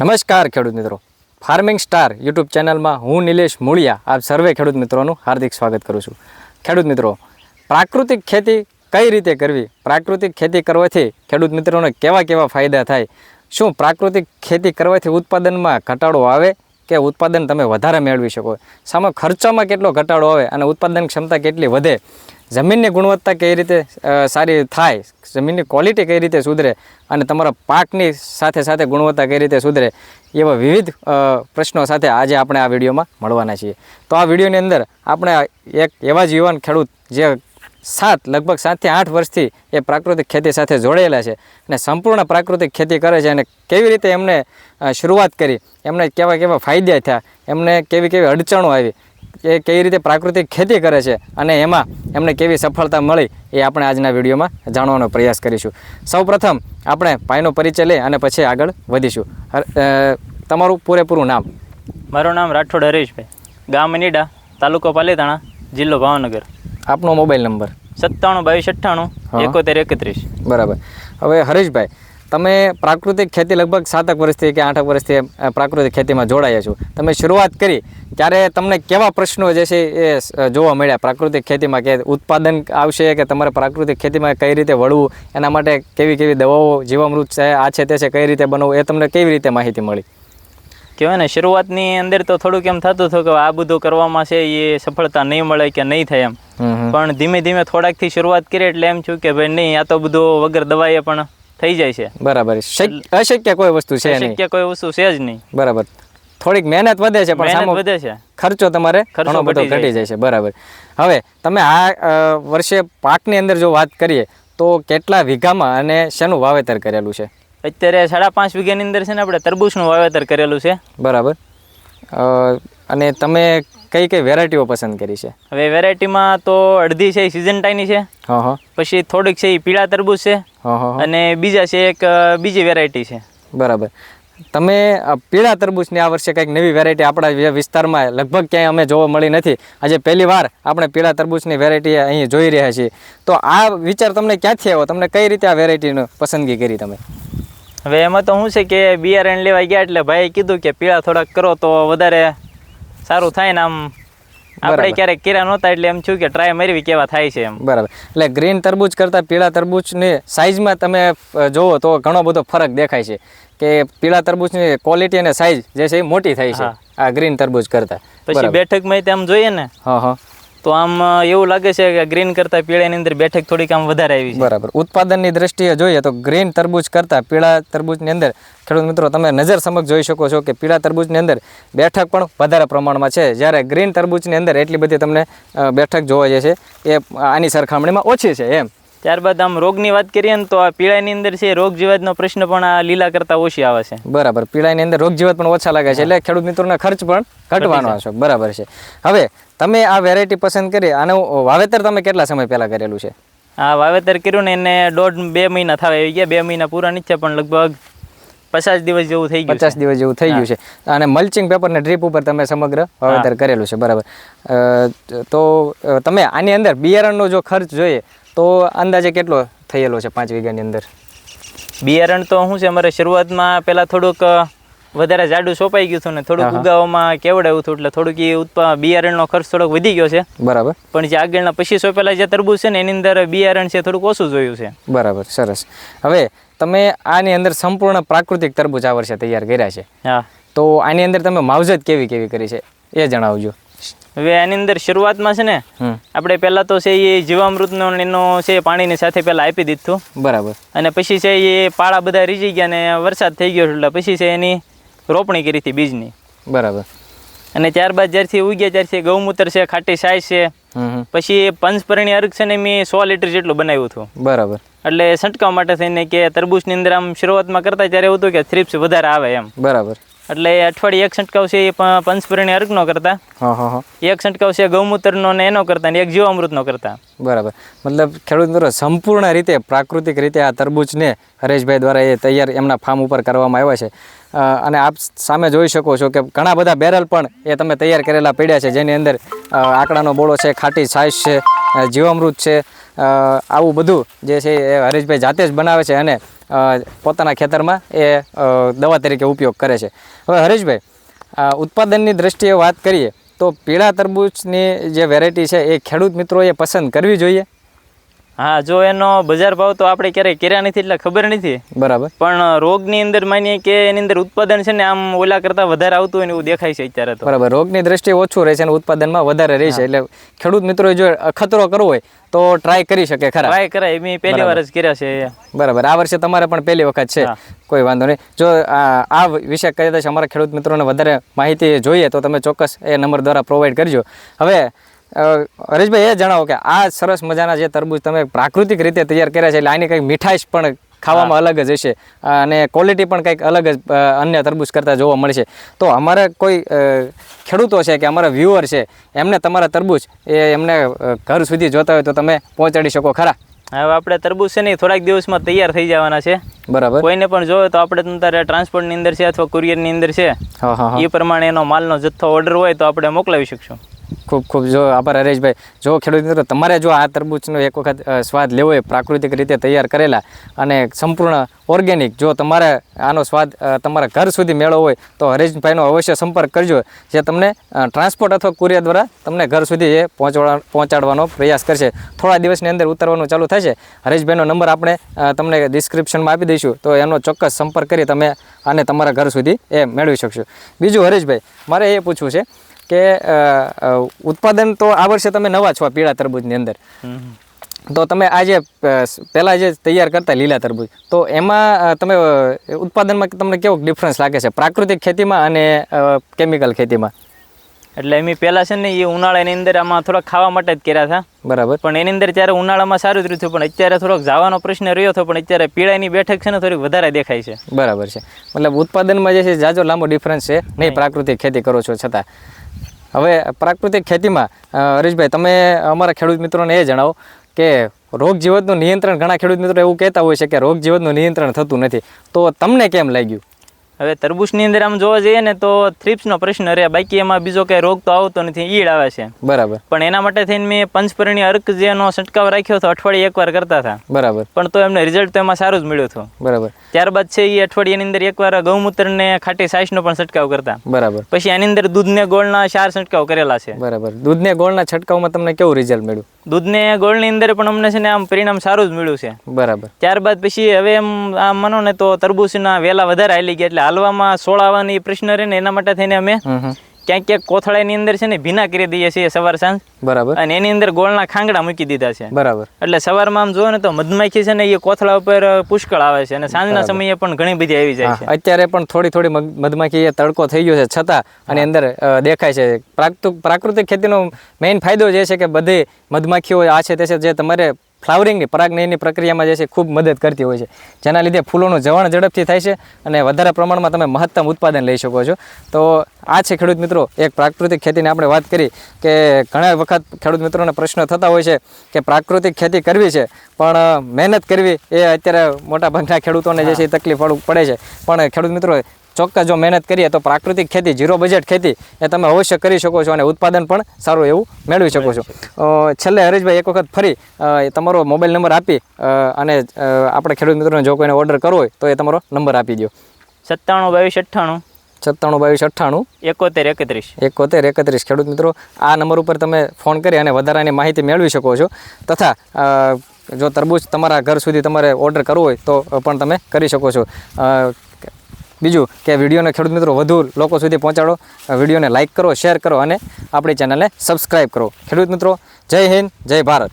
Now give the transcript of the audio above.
નમસ્કાર ખેડૂત મિત્રો. ફાર્મિંગ સ્ટાર યુટ્યુબ ચેનલમાં હું નિલેશ મૂળિયા આપ સર્વે ખેડૂત મિત્રોનું હાર્દિક સ્વાગત કરું છું. ખેડૂત મિત્રો, પ્રાકૃતિક ખેતી કઈ રીતે કરવી? પ્રાકૃતિક ખેતી કરવાથી ખેડૂત મિત્રોને કેવા કેવા ફાયદા થાય? શું પ્રાકૃતિક ખેતી કરવાથી ઉત્પાદનમાં ઘટાડો આવે કે ઉત્પાદન તમે વધારે મેળવી શકો? સામે ખર્ચામાં કેટલો ઘટાડો આવે અને ઉત્પાદન ક્ષમતા કેટલી વધે? જમીનની ગુણવત્તા કઈ રીતે સારી થાય, જમીનની ક્વોલિટી કઈ રીતે સુધરે અને તમારા પાકની સાથે સાથે ગુણવત્તા કઈ રીતે સુધરે એવા વિવિધ પ્રશ્નો સાથે આજે આપણે આ વિડીયોમાં મળવાના છીએ. તો આ વિડીયોની અંદર આપણે એક એવા જ યુવાન ખેડૂત જે સાત, લગભગ સાતથી આઠ વર્ષથી એ પ્રાકૃતિક ખેતી સાથે જોડાયેલા છે અને સંપૂર્ણ પ્રાકૃતિક ખેતી કરે છે અને કેવી રીતે એમને શરૂઆત કરી, એમને કેવા કેવા ફાયદા થયા, એમને કેવી કેવી અડચણો આવી એ કેવી રીતે પ્રાકૃતિક ખેતી કરે છે અને એમાં એમને કેવી સફળતા મળી એ આપણે આજના વિડીયોમાં જાણવાનો પ્રયાસ કરીશું. સૌપ્રથમ આપણે ભાઈનો પરિચય લઈ અને પછી આગળ વધીશું. તમારું પૂરેપૂરું નામ? મારું નામ રાઠોડ હરીશભાઈ. ગામ નીડા તાલુકો પાલીતાણા જિલ્લો ભાવનગર. આપનો મોબાઈલ નંબર? સત્તાણું બાવીસ અઠ્ઠાણું એકોતેર એકત્રીસ. બરાબર. હવે હરીશભાઈ તમે પ્રાકૃતિક ખેતી લગભગ સાતક વર્ષથી કે આઠક વર્ષથી પ્રાકૃતિક ખેતીમાં જોડાયા છો. તમે શરૂઆત કરી ત્યારે તમને કેવા પ્રશ્નો જે છે એ જોવા મળ્યા? પ્રાકૃતિક ખેતીમાં કે ઉત્પાદન આવશે કે તમારે પ્રાકૃતિક ખેતીમાં કઈ રીતે વળવું? એના માટે કેવી કેવી દવાઓ જીવામૃત છે આ છે તે છે કઈ રીતે બનાવવું? એ તમને કેવી રીતે માહિતી મળી? કહેવાય ને શરૂઆતની અંદર તો થોડુંક એમ થતું હતું કે આ બધું કરવામાં છે એ સફળતા નહીં મળે કે નહીં થાય એમ. પણ ધીમે ધીમે થોડાકથી શરૂઆત કરી એટલે એમ છું કે ભાઈ નહીં આ તો બધું વગર દવાએ પણ થઈ જાય છે. બરાબર શક- અશક્ય કોઈ વસ્તુ છે નહીં. શક્ય કોઈ વસ્તુ છે જ નહીં. બરાબર. થોડીક મહેનત વધે છે પણ સામો વધે છે. ખર્ચો તમારે ઘણો બધો ઘટી જાય છે. બરાબર. હવે તમે આ વર્ષે પાકની અંદર જો વાત કરીએ તો કેટલા વીઘામાં અને શેનું વાવેતર કરેલું છે? અત્યારે સાડા પાંચ વીઘાની અંદર છે ને આપણે તરબૂચનું વાવેતર કરેલું છે. બરાબર. અને તમે કઈ કઈ વેરાયટીઓ પસંદ કરી છે? હવે વેરાયટીમાં તો અડધી છે એ સિઝન્ટાઈની છે. હા હા. પછી થોડીક છે એ પીળા તરબૂચ છે. હા હા હા. અને બીજા છે એક બીજી વેરાયટી છે. બરાબર. તમે પીળા તરબૂચની આ વર્ષે કંઈક નવી વેરાયટી આપણા વિસ્તારમાં લગભગ ક્યાંય અમે જોવા મળી નથી. આજે પહેલી વાર આપણે પીળા તરબૂચની વેરાયટી અહીં જોઈ રહ્યા છીએ. તો આ વિચાર તમને ક્યાંથી આવ્યો? તમને કઈ રીતે આ વેરાયટીની પસંદગી કરી તમે? હવે એમાં તો શું છે કે બિયારણ લેવા ગયા એટલે ભાઈએ કીધું કે પીળા થોડાક કરો તો વધારે સારું થાય ને આમ. આપણે ક્યારેક કર્યા નહોતા એટલે એમ છું કે ટ્રાય મારવી કેવા થાય છે એમ. બરાબર. એટલે ગ્રીન તરબૂચ કરતાં પીળા તરબૂચની સાઇઝમાં તમે જોવો તો ઘણો બધો ફરક દેખાય છે કે પીળા તરબૂચની ક્વોલિટી અને સાઇઝ જે છે એ મોટી થાય છે આ ગ્રીન તરબૂચ કરતાં. પછી બેઠકમાં તેમ જોઈએ ને. હા હા. તો આમ એવું લાગે છે કે ગ્રીન કરતાં પીળાની અંદર બેઠક થોડીક આમ વધારે આવી છે. બરાબર. ઉત્પાદનની દ્રષ્ટિએ જોઈએ તો ગ્રીન તરબૂચ કરતાં પીળા તરબૂચની અંદર, ખેડૂત મિત્રો, તમે નજર સમક્ષ જોઈ શકો છો કે પીળા તરબૂચની અંદર બેઠક પણ વધારે પ્રમાણમાં છે. જ્યારે ગ્રીન તરબૂચની અંદર એટલી બધી તમને બેઠક જોવા જાય છે એ આની સરખામણીમાં ઓછી છે, એમ. ત્યારબાદ આમ રોગની વાત કરીએ ને તો આ પીળાની અંદર છે રોગ જીવાતનો પ્રશ્ન પણ આ લીલા કરતાં ઓછી આવે છે. બરાબર પીળાની અંદર રોગ જીવાત પણ ઓછા લાગે છે. એટલે ખેડૂત મિત્રોનો ખર્ચ પણ ઘટવાનો છે. બરાબર છે. હવે તમે આ વેરાયટી પસંદ કરી આનું વાવેતર તમે કેટલા સમય પહેલા કરેલું છે? આ વાવેતર કર્યું ને એને દોઢ બે મહિના થવા આવી ગયા. બે મહિના પૂરા નથી પણ લગભગ પચાસ દિવસ જેવું થઈ ગયું પચાસ દિવસ જેવું થઈ ગયું છે. અને મલ્ચિંગ પેપર ને ડ્રીપ ઉપર તમે સમગ્ર વાવેતર કરેલું છે. બરાબર. તો તમે આની અંદર બિયારણનો જો ખર્ચ જોઈએ તો અંદાજે કેટલો થયેલો છે પાંચ વીઘાની અંદર? બિયારણ તો શું છે અમારે શરૂઆતમાં પહેલાં થોડુંક વધારે જાડું સોંપાઈ ગયું હતું ને થોડુંક ઉગાવવામાં કેવડાવ્યું હતું એટલે થોડુંક એ ઉત્પા બિયારણનો ખર્ચ થોડોક વધી ગયો છે. બરાબર. પણ જે આગળના પછી સોંપેલા જે તરબૂજ છે ને એની અંદર બિયારણ છે થોડુંક ઓછું જોયું છે. બરાબર સરસ. હવે તમે આની અંદર સંપૂર્ણ પ્રાકૃતિક તરબૂચ આ વર્ષે તૈયાર કર્યા છે. હા. તો આની અંદર તમે માવજત કેવી કેવી કરી છે એ જણાવજો. હવે આની અંદર શરૂઆતમાં છે ને આપણે પહેલાં તો છે એ જીવામૃતનો નો એનો છે પાણીની સાથે પહેલાં આપી દીધું. બરાબર. અને પછી છે એ પાળા બધા રીજી ગયા ને વરસાદ થઈ ગયો એટલે પછી છે એની રોપણી કરી હતી બીજની. બરાબર. અને ત્યારબાદ જ્યારથી ઉગ્યા ત્યારથી ગૌમૂત્ર છે ખાટી સાય છે પછી એ પંચપરણી અર્ગ છે ને મેં સો લીટર જેટલું બનાવ્યું હતું. બરાબર. એટલે છંટકાવ માટે થઈને કે તરબૂચની અંદર આમ શરૂઆતમાં કરતા ત્યારે એવું હતું કે થ્રીપ્સ વધારે આવે એમ. બરાબર. એટલે અઠવાડિયે એક છંટકાવ છે એ પંચપરણી અર્કનો કરતા. હા હા હા. એક છંટકાવ છે ગૌમૂત્રનો ને એનો કરતા ને એક જીવામૃતનો કરતા. બરાબર. મતલબ ખેડૂત મિત્રો સંપૂર્ણ રીતે પ્રાકૃતિક રીતે આ તરબૂચને હરેશભાઈ દ્વારા એ તૈયાર એમના ફાર્મ ઉપર કરવામાં આવ્યા છે. અને આપ સામે જોઈ શકો છો કે ઘણા બધા બેરલ પણ એ તમે તૈયાર કરેલા પડ્યા છે જેની અંદર આંકડાનો બોળો છે ખાટી છાશ છે જીવામૃત છે આવું બધું જે છે એ હરેશભાઈ જાતે જ બનાવે છે અને પોતાના ખેતરમાં એ દવા તરીકે ઉપયોગ કરે છે. હવે હરેશભાઈ ઉત્પાદનની દ્રષ્ટિએ વાત કરીએ તો પીળા તરબૂચની જે વેરાયટી છે એ ખેડૂત મિત્રોએ પસંદ કરવી જોઈએ? હા જો એનો બજાર ભાવ તો આપણે ક્યારેય કર્યા નથી એટલે ખબર નથી. બરાબર. પણ રોગની અંદર માનીએ કે એની અંદર ઉત્પાદન છે ને આમ ઓલા કરતાં વધારે આવતું હોય ને એવું દેખાય છે અત્યારે તો. બરાબર. રોગની દ્રષ્ટિએ ઓછું રહે છે અને ઉત્પાદનમાં વધારે રહે છે. એટલે ખેડૂત મિત્રોએ જો ખતરો કરવો હોય તો ટ્રાય કરી શકે ખરા. ટ્રાય કરાય. મેં પહેલી વાર જ કર્યા છે બરાબર. આ વર્ષે તમારે પણ પહેલી વખત છે. કોઈ વાંધો નહીં. જો આ આ વિશે કદાચ અમારા ખેડૂત મિત્રોને વધારે માહિતી જોઈએ તો તમે ચોક્કસ એ નંબર દ્વારા પ્રોવાઈડ કરજો. હવે હરેશભાઈ એ જણાવો કે આ સરસ મજાના જે તરબૂચ તમે પ્રાકૃતિક રીતે તૈયાર કર્યા છે એટલે આની કંઈક મીઠાશ પણ ખાવામાં અલગ જ હશે. અને ક્વોલિટી પણ કંઈક અલગ જ અન્ય તરબૂચ કરતાં જોવા મળશે. તો અમારા કોઈ ખેડૂતો છે કે અમારા વ્યુઅર છે એમને તમારા તરબૂચ એ એમને ઘર સુધી જોતા હોય તો તમે પહોંચાડી શકો ખરા? હવે આપણે તરબૂચ છે ને થોડાક દિવસમાં તૈયાર થઈ જવાના છે. બરાબર. કોઈને પણ જોવે તો આપણે તમારે ટ્રાન્સપોર્ટની અંદર છે અથવા કુરિયરની અંદર છે. એ પ્રમાણે એનો માલનો જથ્થો ઓર્ડર હોય તો આપણે મોકલાવી શકશું. ખૂબ ખૂબ જો આભાર હરેશભાઈ. જો ખેડૂત મિત્રો, તમારે જો આ તરબૂચનો એક વખત સ્વાદ લેવો હોય, પ્રાકૃતિક રીતે તૈયાર કરેલા અને સંપૂર્ણ ઓર્ગેનિક, જો તમારે આનો સ્વાદ તમારા ઘર સુધી મેળવો હોય, તો હરેશભાઈનો અવશ્ય સંપર્ક કરજો. જે તમને ટ્રાન્સપોર્ટ અથવા કુરિયર દ્વારા તમને ઘર સુધી એ પહોંચવા, પહોંચાડવાનો પ્રયાસ કરશે. થોડા દિવસની અંદર ઉતરવાનું ચાલુ થશે. હરેશભાઈનો નંબર આપણે તમને ડિસ્ક્રિપ્શનમાં આપી દઈશું. તો એનો ચોક્કસ સંપર્ક કરી તમે આને તમારા ઘર સુધી એ મેળવી શકશો. બીજું હરેશભાઈ, મારે એ પૂછવું છે કે ઉત્પાદન તો આ વર્ષે તમે નવા છો પીળા તરબૂજની અંદર. તો તમે આ જે પહેલાં જે તૈયાર કરતા લીલા તરબૂજ તો એમાં તમે ઉત્પાદનમાં તમને કેવો ડિફરન્સ લાગે છે? પ્રાકૃતિક ખેતીમાં અને કેમિકલ ખેતીમાં? એટલે એમ પહેલાં છે ને એ ઉનાળાની અંદર આમાં થોડાક ખાવા માટે જ કર્યા હતા. બરાબર. પણ એની અંદર ત્યારે ઉનાળામાં સારું જ રહ્યું હતું પણ અત્યારે થોડોક જવાનો પ્રશ્ન રહ્યો હતો પણ અત્યારે પીળાની બેઠક છે ને થોડીક વધારે દેખાય છે. બરાબર છે. મતલબ ઉત્પાદનમાં જે છે જાજો લાંબો ડિફરન્સ છે. નહીં. પ્રાકૃતિક ખેતી કરો છો છતાં. હવે પ્રાકૃતિક ખેતીમાં હરીશભાઈ, તમે અમારા ખેડૂત મિત્રોને એ જણાવો કે રોગ જીવતનું નિયંત્રણ ઘણા ખેડૂત મિત્રો એવું કહેતા હોય છે કે રોગ જીવતનું નિયંત્રણ થતું નથી. તો તમને કેમ લાગ્યું? હવે તરબૂચની અંદર આમ જોવા જઈએ ને તો થ્રીપ્સનો પ્રશ્ન રહે. બાકી એમાં બીજો કંઈ રોગ તો આવતો નથી ઈડ આવે છે. બરાબર. પણ એના માટે થઈને મેં પંચપર્ણી અર્ક જેનો છંટકાવ રાખ્યો હતો અઠવાડિયે એકવાર કરતા હતા. બરાબર. પણ તો એમને રિઝલ્ટ તો એમાં સારું જ મળ્યું હતું. બરાબર. ત્યારબાદ છે એ અઠવાડિયાની અંદર એકવાર ગૌમૂત્રને ખાટી સાઈસનો પણ છંટકાવ કરતા. બરાબર. પછી આની અંદર દૂધને ગોળના ચાર છંટકાવ કરેલા છે. બરાબર. દૂધને ગોળના છંટકાવમાં તમને કેવું રિઝલ્ટ મળ્યું? દૂધને ગોળની અંદર પણ અમને છે ને આમ પરિણામ સારું જ મળ્યું છે. બરાબર. ત્યારબાદ પછી હવે એમ આમ માનો ને તો તરબૂચના વેલા વધારે હાલી ગયા એટલે હાલવામાં સોળ આવવાની પ્રશ્ન રહે ને એના માટે થઈને અમે ક્યાંક ક્યાંક કોથળાની અંદર છે ને ભીના કરી દઈએ છીએ સવાર સાંજ. બરાબર. અને એની અંદર ગોળના ખાંગડા મૂકી દીધા છે. બરાબર. એટલે સવારમાં આમ જુઓ ને તો મધમાખી છે ને એ કોથળા ઉપર પુષ્કળ આવે છે અને સાંજના સમયે પણ ઘણી બધી આવી જાય છે. અત્યારે પણ થોડી થોડી મધમાખી એ તડકો થઈ ગયો છે છતાં અને અંદર દેખાય છે. પ્રાકૃતિક પ્રાકૃતિક ખેતીનો મેઇન ફાયદો જે છે કે બધી મધમાખીઓ આ છે તે છે જે તમારે ફ્લાવરિંગની પરાગનયની પ્રક્રિયામાં જે છે ખૂબ મદદ કરતી હોય છે. જેના લીધે ફૂલોનું જવણ ઝડપથી થાય છે અને વધારે પ્રમાણમાં તમે મહત્તમ ઉત્પાદન લઈ શકો છો. તો આ છે ખેડૂત મિત્રો એક પ્રાકૃતિક ખેતીની આપણે વાત કરી કે ઘણા વખત ખેડૂત મિત્રોને પ્રશ્ન થતા હોય છે કે પ્રાકૃતિક ખેતી કરવી છે પણ મહેનત કરવી એ અત્યારે મોટાભાગના ખેડૂતોને જે છે એ તકલીફ પડે છે. પણ ખેડૂત મિત્રો ચોક્કસ જો મહેનત કરીએ તો પ્રાકૃતિક ખેતી ઝીરો બજેટ ખેતી એ તમે અવશ્ય કરી શકો છો અને ઉત્પાદન પણ સારું એવું મેળવી શકો છો. છેલ્લે હરેશભાઈ એક વખત ફરી તમારો મોબાઈલ નંબર આપી અને આપણે ખેડૂત મિત્રોને જો કોઈને ઓર્ડર કરવો હોય તો એ તમારો નંબર આપી દો સત્તાણું બાવીસ અઠ્ઠાણું. સત્તાણું બાવીસ અઠ્ઠાણું. એકોતેર એકત્રીસ. એકોતેર એકત્રીસ. ખેડૂત મિત્રો આ નંબર ઉપર તમે ફોન કરી અને વધારાની માહિતી મેળવી શકો છો. તથા જો તરબૂચ તમારા ઘર સુધી તમારે ઓર્ડર કરવો હોય તો પણ તમે કરી શકો છો. બીજું કે વિડીયોને ખેડૂત મિત્રો વધુ લોકો સુધી પહોંચાડો વિડીયોને લાઇક કરો શેર કરો અને આપણી ચેનલને સબસ્ક્રાઈબ કરો. ખેડૂત મિત્રો, જય હિન્દ, જય ભારત.